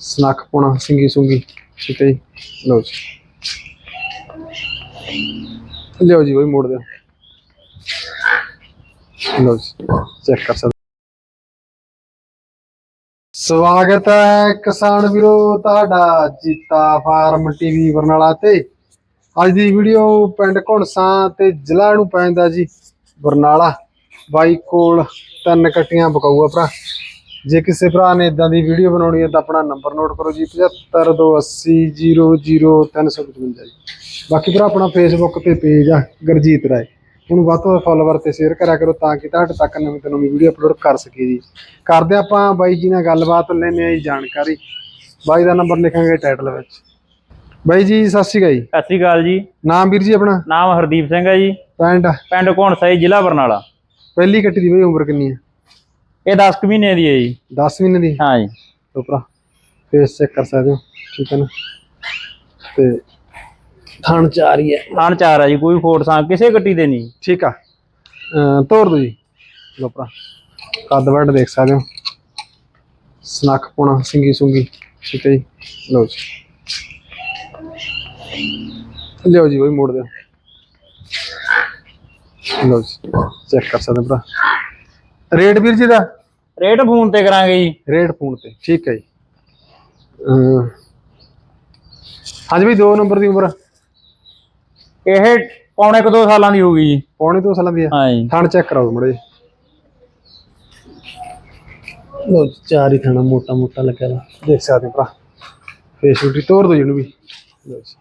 ਸਨੱਖ ਪੁਣਾ ਸਿੰਗੀ ਸੁੰਗੀ। ਠੀਕ ਹੈ ਜੀ। ਲਓ ਜੀ। ਲਿਓ ਜੀ ਬਈ, ਮੋੜ ਦਿਓ। ਲਓ ਜੀ। ਚੈੱਕ ਕਰ ਸਕਦੇ ਸਵਾਗਤ ਹੈ ਕਿਸਾਨ ਵੀਰੋ, ਤੁਹਾਡਾ ਜੀਤਾ ਫਾਰਮ ਟੀਵੀ ਬਰਨਾਲਾ ਤੇ। ਅੱਜ ਦੀ ਵੀਡੀਓ ਪਿੰਡ ਘੁਣਸਾਂ ਤੇ ਜ਼ਿਲ੍ਹਾ ਨੂੰ ਪੈਂਦਾ ਜੀ ਬਰਨਾਲਾ। ਬਾਈ ਕੋਲ ਤਿੰਨ ਕੱਟੀਆਂ ਬਕਾਊਆ ਭਰਾ। ਜੇ ਕਿਸੇ ਭਰਾ ਨੇ ਇਦਾਂ ਦੀ ਵੀਡੀਓ ਬਣਾਉਣੀ ਹੈ ਤਾਂ ਆਪਣਾ ਨੰਬਰ ਨੋਟ ਕਰੋ ਜੀ 7528000355 ਜੀ। ਬਾਕੀ ਭਰਾ ਆਪਣਾ ਫੇਸਬੁੱਕ ਤੇ ਪੇਜ ਆ ਗੁਰਜੀਤ ਰਾਏ। ਉਹਨੂੰ ਵੱਧ ਤੋਂ ਵੱਧ ਫਾਲੋਵਰ ਤੇ ਸ਼ੇਅਰ ਕਰਿਆ ਕਰੋ ਤਾਂ ਕਿ ਤੁਹਾਡੇ ਤੱਕ ਨਵੀਂ ਤੋਂ ਨਵੀਂ ਵੀਡੀਓ ਅਪਲੋਡ ਕਰ ਸਕੀਏ ਜੀ। ਕਰਦੇ ਆਪਾਂ ਬਾਈ ਜੀ ਨਾਲ ਗੱਲਬਾਤ ਲੈਣੇ ਆ ਜੀ ਜਾਣਕਾਰੀ। ਬਾਈ ਦਾ ਨੰਬਰ ਲਿਖਾਂਗੇ ਟਾਈਟਲ ਵਿੱਚ। ਬਾਈ ਜੀ ਸਤਿ ਸ਼੍ਰੀ ਅਕਾਲ ਜੀ। ਸਤਿ ਸ਼੍ਰੀ ਅਕਾਲ ਜੀ। ਨਾਮ ਵੀਰ ਜੀ ਆਪਣਾ? ਨਾਮ ਹਰਦੀਪ ਸਿੰਘ ਹੈ ਜੀ। ਪਿੰਡ? ਪਿੰਡ ਘੋਣਸਾਈ ਜ਼ਿਲ੍ਹਾ ਬਰਨਾਲਾ। ਪਹਿਲੀ ਕੱਟੀ ਦੀ ਬਈ ਉਮਰ ਕਿੰਨੀ ਹੈ? ਇਹ 10 ਕੁ ਮਹੀਨੇ ਦੀ ਹੈ ਜੀ। 10 ਮਹੀਨੇ ਦੀ? ਹਾਂ ਜੀ। ਭਰਾ ਫੇਸ ਚੈੱਕ ਕਰ ਸਕਦੇ ਹੋ ਠੀਕ ਹੈ ਨਾ? ਤੇ ਥਣ ਚਾਰ ਹੀ ਹੈ। ਥਣ ਚਾਰ ਹੈ ਜੀ ਕੋਈ ਫੋਟ ਸਾਂ ਕਿਸੇ ਗੱਟੀ ਦੇ ਨਹੀਂ। ਠੀਕ ਆ। ਤੋਰ ਦੋ ਜੀ। ਲੋ ਭਰਾ ਕੱਦ ਵੱਡ ਦੇਖ ਸਕਦੇ ਹੋ। ਸਨੱਖ ਪੁਣਾ ਸਿੰਗੀ ਸੁੰਗੀ ਠੀਕ ਹੈ ਜੀ। ਲਓ ਜੀ। ਲਿਓ ਜੀ ਬਈ ਮੋੜ ਦਿਓ। ਲਓ ਜੀ ਚੈੱਕ ਕਰ ਸਕਦੇ ਹੋ ਭਰਾ। ਰੇਟ ਵੀਰ ਜੀ ਦਾ? ਰੇਟ ਫੋਨ ਤੇ ਕਰਾਂਗੇ ਜੀ। ਰੇਡ ਫੋਨ ਤੇ ਠੀਕ ਹੈ ਜੀ। ਅਮ ਹਾਂਜੀ ਵੀ 2 ਨੰਬਰ ਦੀ ਉਮਰ। ਇਹ ਪੌਣੇ ਕੁ ਦੋ ਸਾਲਾਂ ਦੀ ਹੋ ਗਈ ਜੀ। ਪੌਣੇ ਦੋ ਸਾਲਾਂ ਦੀ ਹੈ। ਹਾਂ ਜੀ। ਥਣ ਚੈੱਕ ਕਰਾਓ ਮੜੇ ਲੋ ਚਾਰ ਹੀ ਥਣਾ ਮੋਟਾ ਮੋਟਾ ਲੱਗਿਆ ਵਾ। ਦੇਖ ਸਕਦੇ ਹੋ ਭਰਾ। ਫੇਸ ਛੁੱਟੀ ਤੋੜ ਦੋ ਜਿਹਨੂੰ ਵੀ। ਲਓ ਜੀ।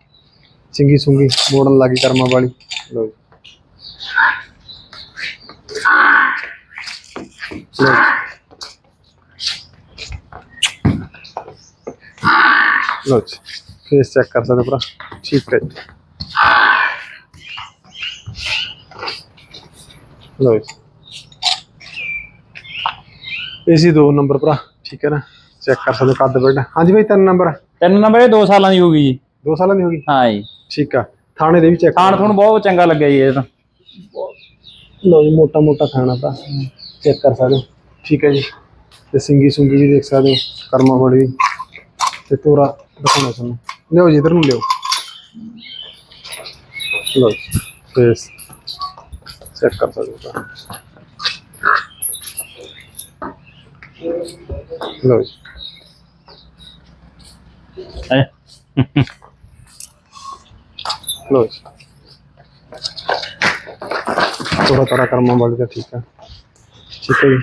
ਸਿੰਗੀ ਸੁੰਗੀ ਮੋੜਨ ਲੱਗੀ ਕਰਮਾਂ ਵਾਲੀ। ਲੋ ਜੀ। ਲਓ ਜੀ ਫੇਸ ਚੈੱਕ ਕਰ ਸਕਦੇ ਭਰਾ ਠੀਕ ਹੈ ਜੀ ਏਸੀ ਦੋ ਨੰਬਰ ਭਰਾ ਠੀਕ ਹੈ ਨਾ ਚੈੱਕ ਕਰ ਸਕਦੇ ਕੱਦ ਬੈਡ ਹਾਂਜੀ ਭਾਈ ਤਿੰਨ ਨੰਬਰ ਤਿੰਨ ਨੰਬਰ ਇਹ 2 ਸਾਲਾਂ ਦੀ ਹੋ ਗਈ ਜੀ ਦੋ ਸਾਲਾਂ ਦੀ ਹੋ ਗਈ ਹਾਂ ਜੀ ਠੀਕ ਆ ਥਾਣੇ ਦੇ ਵੀ ਚੈੱਕ ਖਾਣ ਤੁਹਾਨੂੰ ਬਹੁਤ ਚੰਗਾ ਲੱਗਿਆ ਜੀ ਇਹ ਤਾਂ ਲਓ ਜੀ ਮੋਟਾ ਮੋਟਾ ਖਾਣਾ ਤਾਂ ਚੈੱਕ ਕਰ ਸਕਦੇ ਹੋ। ਠੀਕ ਹੈ ਜੀ। ਤੇ ਸਿੰਗੀ ਸੁੰਗੀ ਵੀ ਦੇਖ ਸਕਦੇ ਹੋ। ਕਰਮਾ ਵਾਲੀ ਵੀ। ਤੇ ਤੋਰਾ ਦਿਖਾਉਣਾ ਤੁਹਾਨੂੰ। ਲਿਓ ਜੀ ਇਧਰ ਨੂੰ ਲਿਓ ਲਓ ਜੀ। ਫੇਸ ਚੈੱਕ ਕਰ ਸਕਦੇ ਹੋ ਤਾਂ। ਲਓ ਜੀ। ਹੈਂ। ਲਓ ਜੀ। ਥੋੜਾ ਥੋੜਾ ਕਰਮਾਂ ਵਾਲੀ ਦਾ ਠੀਕ ਹੈ। ਠੀਕ ਹੈ ਜੀ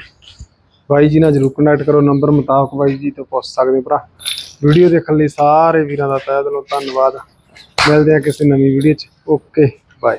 ਬਾਈ ਜੀ ਨਾਲ ਜਰੂਰ ਕੰਟੈਕਟ ਕਰੋ ਨੰਬਰ ਮੁਤਾਬਕ ਬਾਈ ਜੀ ਤੋਂ ਪੁੱਛ ਸਕਦੇ ਹੋ ਭਰਾ। ਵੀਡੀਓ ਦੇਖਣ ਲਈ ਸਾਰੇ ਵੀਰਾਂ ਦਾ ਤਹਿ ਦਿਲੋਂ ਧੰਨਵਾਦ। ਮਿਲਦੇ ਆ ਕਿਸੇ ਨਵੀਂ ਵੀਡੀਓ 'ਚ। Okay bye